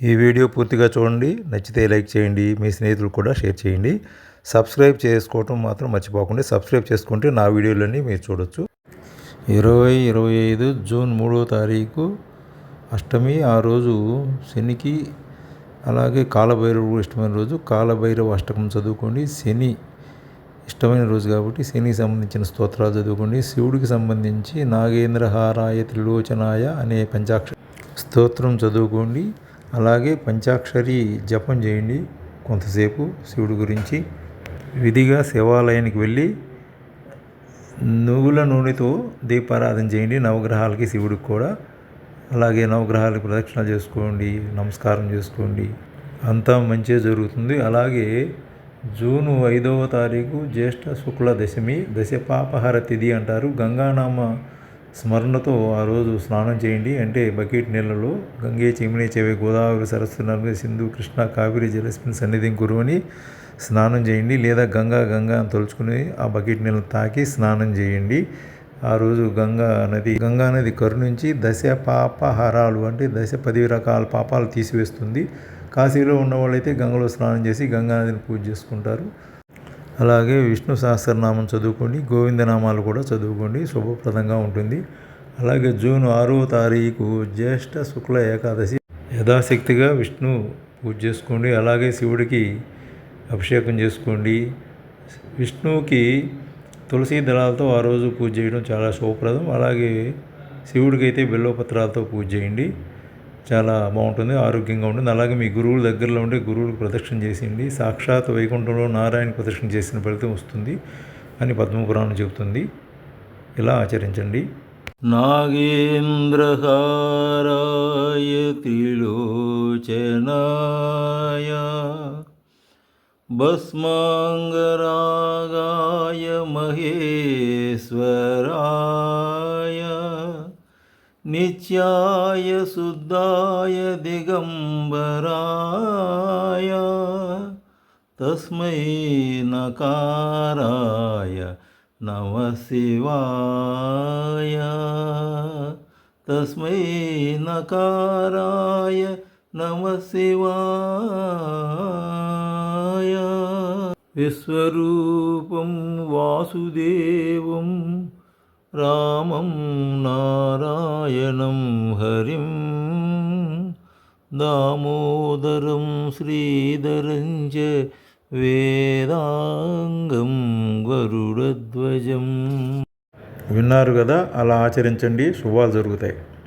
ఈ వీడియో పూర్తిగా చూడండి. నచ్చితే లైక్ చేయండి. మీ స్నేహితులు కూడా షేర్ చేయండి. సబ్స్క్రైబ్ చేసుకోవటం మాత్రం మర్చిపోకండి. సబ్స్క్రైబ్ చేసుకుంటే నా వీడియోలన్నీ మీరు చూడొచ్చు. ఇరవై ఇరవై ఐదు జూన్ మూడో తారీఖు అష్టమి. ఆ రోజు శనికి అలాగే కాలభైరవుడు ఇష్టమైన రోజు. కాలభైరవ అష్టకం చదువుకోండి. శని ఇష్టమైన రోజు కాబట్టి శనికి సంబంధించిన స్తోత్రాలు చదువుకోండి. శివుడికి సంబంధించి నాగేంద్రహారాయ త్రిలోచనాయ అనే పంచాక్ష స్తోత్రం చదువుకోండి. అలాగే పంచాక్షరి జపం చేయండి. కొంతసేపు శివుడి గురించి విధిగా శివాలయానికి వెళ్ళి నువ్వుల నూనెతో దీపారాధన చేయండి. నవగ్రహాలకి శివుడికి కూడా. అలాగే నవగ్రహాలకు ప్రదక్షిణ చేసుకోండి. నమస్కారం చేసుకోండి. అంతా మంచిగా జరుగుతుంది. అలాగే జూను ఐదవ తారీఖు జ్యేష్ఠ శుక్ల దశమి దశ పాపహార తిథి అంటారు. గంగానామ స్మరణతో ఆ రోజు స్నానం చేయండి. అంటే బకెట్ నీళ్ళలో గంగే చిమిని చెవి గోదావరి సరస్సు నర్మద సింధు కృష్ణ కావేరి జలస్మిన్ సన్నిధిని కురువని స్నానం చేయండి. లేదా గంగా గంగా అని తలుచుకుని ఆ బకెట్ నీళ్ళని తాకి స్నానం చేయండి. ఆ రోజు గంగా నది గంగా నది కరుణించి దశ పాపహారాలు అంటే దశ పది రకాల పాపాలు తీసివేస్తుంది. కాశీలో ఉన్న వాళ్ళైతే గంగలో స్నానం చేసి గంగా నదిని పూజ చేసుకుంటారు. అలాగే విష్ణు సహస్రనామం చదువుకోండి గోవిందనామాలు కూడా చదువుకోండి శుభప్రదంగా ఉంటుంది. అలాగే జూన్ ఆరో తారీఖు జ్యేష్ఠ శుక్ల ఏకాదశి. యథాశక్తిగా విష్ణు పూజ చేసుకోండి అలాగే శివుడికి అభిషేకం చేసుకోండి. విష్ణువుకి తులసి దళాలతో ఆ రోజు పూజ చేయడం చాలా శుభప్రదం. అలాగే శివుడికి అయితే బిల్వపత్రాలతో పూజ చేయండి. చాలా బాగుంటుంది ఆరోగ్యంగా ఉంటుంది. అలాగే మీ గురువుల దగ్గరలో ఉండే గురువులకు ప్రదక్షిణ చేసింది. సాక్షాత్ వైకుంఠంలో నారాయణ ప్రదక్షిణ చేసిన ఫలితం వస్తుంది అని పద్మపురాణం చెబుతుంది. ఇలా ఆచరించండి. నాగేంద్రహారాయ త్రిలోచనాయ భస్మాంగరాగాయ మహేశ్వరా నిత్యాయ శుద్ధాయ దిగంబరాయ తస్మై నకారాయ నమ శివాయ తస్మై నకారాయ నమ శివాయ విశ్వరూపం వాసుదేవం రామం నారాయణం హరిం దామోదరం శ్రీధరం చ వేదాంగం గరుడధ్వజం. విన్నారు కదా అలా ఆచరించండి శుభాలు జరుగుతాయి.